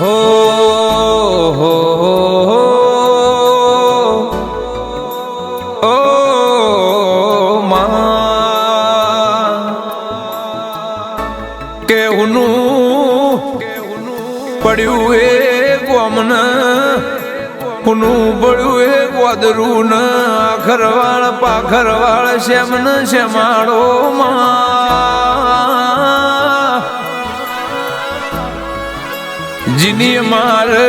હો હો માં. પડ્યું એ ગોમના. હુનું પડ્યું એ ગોદરું ન ખરવાળ પાખરવાળ શ્યામ ન શ્યામાળો માં. જીની મારે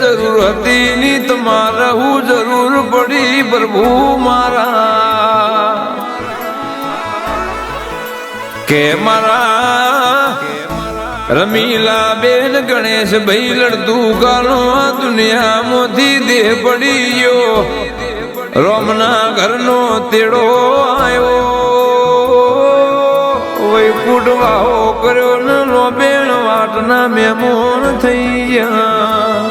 જરૂર હતી ની તમારે જરૂર પડી પ્રભુ મારા. કે મારા રમીલા બેન ગણેશ ભાઈ લડતું કાલો આ દુનિયામાંથી દેહ પડી ગયો રોમના ઘરનો તેડો આવ્યો વૈકુટ વાહો કર્યો ને લોબેણ વાટના મેમોન થઈ ગયા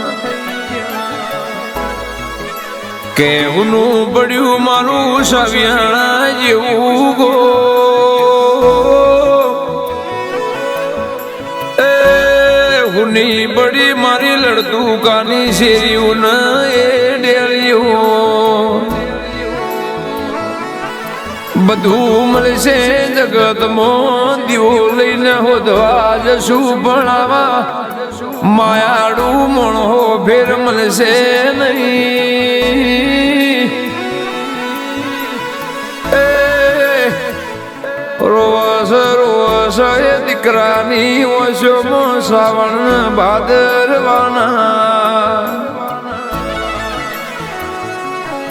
કેવનું પડ્યું, મારું સવિયાણા જેવું ગો. એ હુની બડી મારી લડતું કાની શેરીયું ન એ ડેળિયું બધું મળશે જગતમાં દીવો લઈને હોદવા જશું ભણાવા માયાડું મણો ફેર મળશે નહીં. રોવાસ, રોવસ, એ દીકરાની ઓશોમાં શ્રાવણ ભાદરવાના.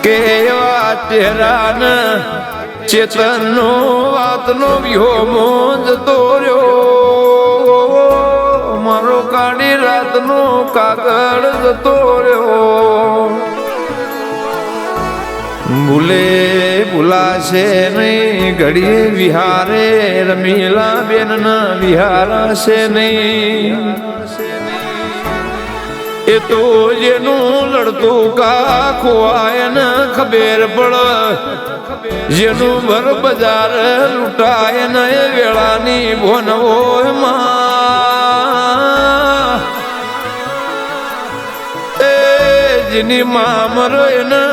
કેવા ચહેરાના ચેતનનો વાતનો વિહોમો જતો રહ્યો મારો કાળી રાતનો કાગળ જતો રહ્યો ભૂલે ભૂલાશે નહીં, ઘડીએ વિહારે રમીલા બેન ના વિહારાશે નહીં. એ તો જેનું લડતું કા ખોવાય ને ખબેર પડ. જેનું ભર બજાર લૂંટાય ને વેળાની ભોનવો એ જેની મામર એને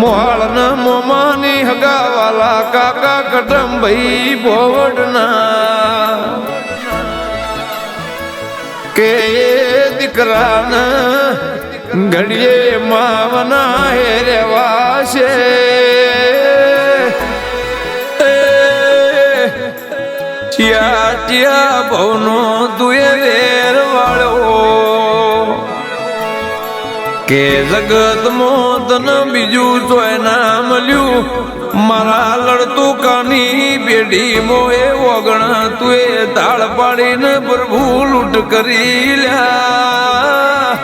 મોહાળના મોમાની હગાવાલા કાકા કટમ ભાઈ ભોવડના. કે દીકરાના ઘડીએ માવના હેરવા છે ભવનો તુએ વેર વાળો. કે જગત મોતન બીજું તોય ના મળ્યું. મારા લડતું કાની પેઢી મોએ ઓગણ તુએ તાળ પાડીને પ્રભુ લૂંટ કરી લ્યા.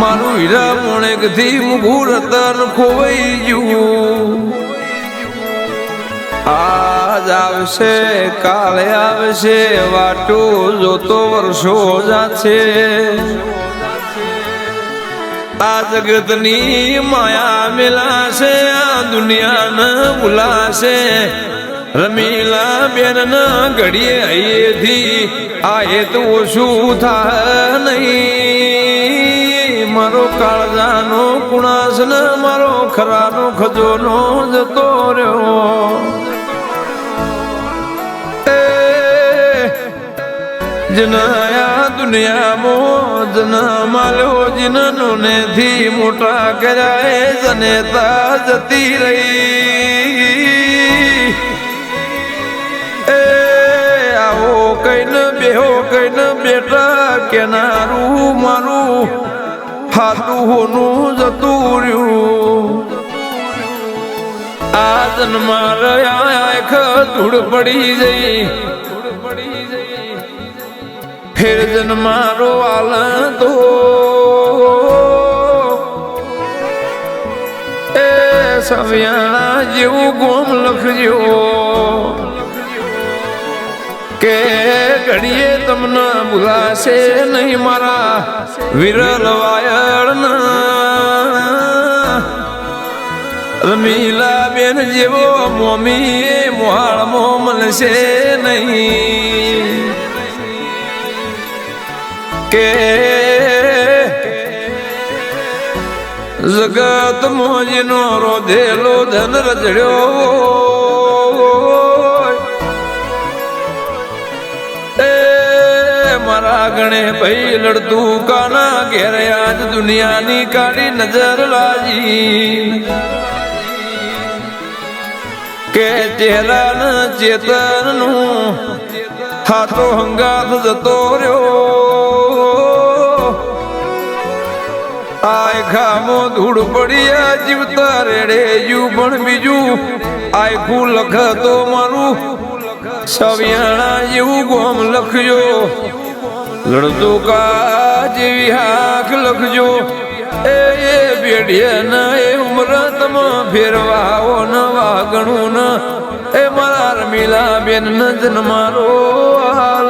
મારું હીરા મોણેકથી મુહૂર્ત ખોવાઈ ગયું. આજ આવશે, કાલે આવશે, વાટો જોતો વર્ષો જાશે. આ જગતની માયા મેલાશે, આ દુનિયાને ભૂલાશે. રમીલા બેન ના ઘડીએ અહીંથી આ એ તો શું થા નહીં? મારો કાળજાનો કુણાસ ને મારો ખરાનો ખજોનો જતો રહ્યો. જનાયા દુનિયામાં જના માલ્યો જિનનો ને થી મોટા કર્યા જનેતા જતી રહી. બેહો કઈને બેટા કેનારું મારું હાથું હોનું જતું રહ્યું આ જન્મા રહ્યા ધૂળ પડી જઈ. ફેર જન ફેર જન્મારો આલતો એ સવિયાણા જેવું ગોમ લખજો. કે ઘડીએ તમને ભૂલાશે નહીં મારા વિરલ વાયળના રમીલા બેન જેવો મોમી મોહાળમાં મળશે નહીં. કે જગત મોજીનો રોધેલો ધન રજડ્યો. મારા ભઈ લડતું કાના ઘેર આજ દુનિયાની કાળી નજર લાજી કે ચહેરા ન ચેતનનું હાથો હંગાથ જતો રહ્યો. આય ખામો ધૂળ પડ્યા જીવતા રેડે યુ પણ બીજું આયખું લખતો મારું. સવિયાણા જેવું ગોમ લખજો લડતો કા જેવી લખજો. એ એ બેડીએ ન, એ ઉમર તમ ફેરવાઓ ન, વાગણું ન. એ મારા રમીલા બેન ન જન્મારો હાલજો